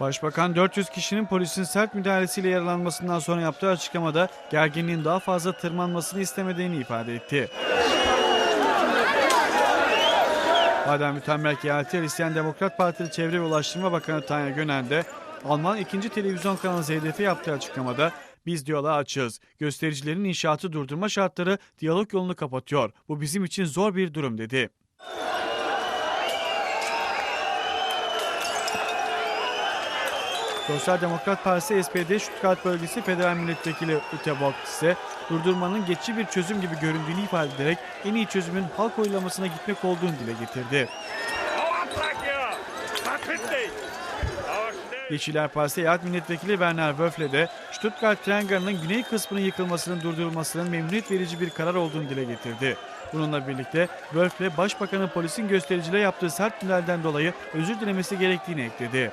Başbakan 400 kişinin polisin sert müdahalesiyle yaralanmasından sonra yaptığı açıklamada gerginliğin daha fazla tırmanmasını istemediğini ifade etti. Baden Mütemberk Eyaleti Hristiyan Demokrat Partili Çevre ve Ulaştırma Bakanı Tanya Gönen de Alman 2. televizyon kanalı ZDF yaptığı açıklamada biz diyaloğa açığız. Göstericilerin inşaatı durdurma şartları diyalog yolunu kapatıyor. Bu bizim için zor bir durum dedi. Sosyal Demokrat Partisi SPD Stuttgart Bölgesi Federal Milletvekili Ute Vogt ise durdurmanın geçici bir çözüm gibi göründüğünü ifade ederek en iyi çözümün halk oylamasına gitmek olduğunu dile getirdi. Yeşiller Partisi Eyalet Milletvekili Werner Wöfle de Stuttgart tren garının güney kısmının yıkılmasının durdurulmasının memnuniyet verici bir karar olduğunu dile getirdi. Bununla birlikte Wöfle, Başbakanın polisin göstericilere yaptığı sert müdahaleden dolayı özür dilemesi gerektiğini ekledi.